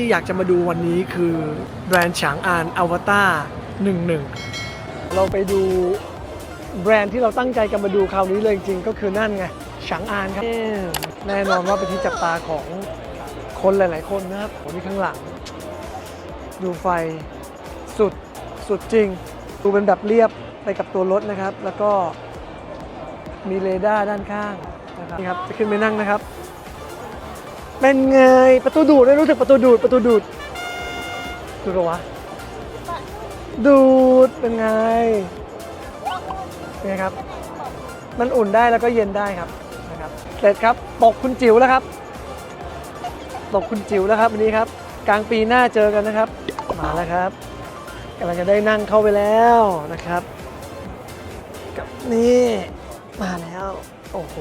ที่อยากจะมาดูวันนี้คือแบรนด์ฉางอานอวตาร11 เราไปดูแบรนด์ที่เราตั้งใจกันมาดูคราวนี้เลยจริงๆก็คือนั่นไงฉางอานครับ แน่นอนว่าเป็นที่จับตาของคนหลาย ๆ คนนะครับโอ้นี่ข้างหลัง ดูไฟสุดสุดจริง ดูเป็นแบบเรียบไปกับตัวรถนะครับ แล้วก็มีเรดาร์ด้านข้างนะครับนี่ครับจะขึ้นไปนั่งนะครับ เป็นไงประตูดูดได้รู้สึกประตูดูดประตูดูดดูดเหรอวะดูดเป็นไงเป็นไงครับ มันอุ่นได้แล้วก็เย็นได้ครับนะครับเสร็จครับตกคุณจิ๋วแล้วครับตกคุณจิ๋วแล้วครับวันนี้ครับ กลางปีหน้าเจอกันนะครับ มาแล้วครับกำลังจะได้นั่งเข้าไปแล้วนะครับ กับนี่มาแล้ว โอ้โห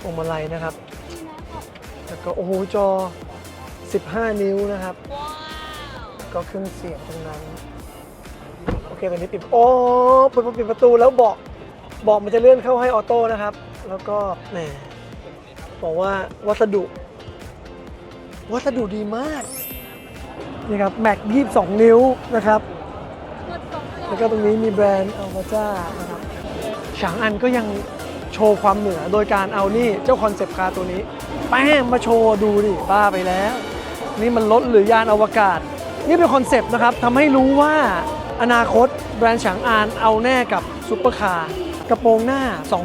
พวงมาลัยนะครับ แล้วก็โอ้โหจอ 15 นิ้วนะครับ ก็เครื่องเสียงตรงนั้น โอเคตอนนี้ปิด โอ้เปิดปิดประตูแล้วเบาะเบาะมันจะเลื่อนเข้าให้ออโต้นะครับ แล้วก็แหมบอกว่าวัสดุ วัสดุดีมากนี่ครับแม็ก22 นิ้วนะครับ แล้วก็ตรงนี้มีแบรนด์อัลฟาจ้านะครับฉางอันก็ยัง โชว์ความเหนือโดยการเอานี่เจ้าคอนเซปต์คาร์ตัวนี้แป้งมาโชว์ดูดิบ้าไปแล้ว นี่มันรถหรือยานอวกาศ นี่เป็นคอนเซปต์นะครับทำให้รู้ว่าอนาคตแบรนด์ฉางอานเอาแน่กับซุปเปอร์คาร์กระโปรงหน้าสอง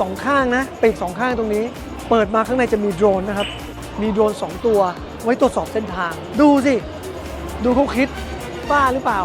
สองข้างนะปีกสองข้างตรงนี้ เปิดมาข้างในจะมีโดรนนะครับ มีโดรน 2 ตัว ไว้ตรวจสอบเส้นทาง ดูสิ ดูเขาคิดบ้าหรือเปล่า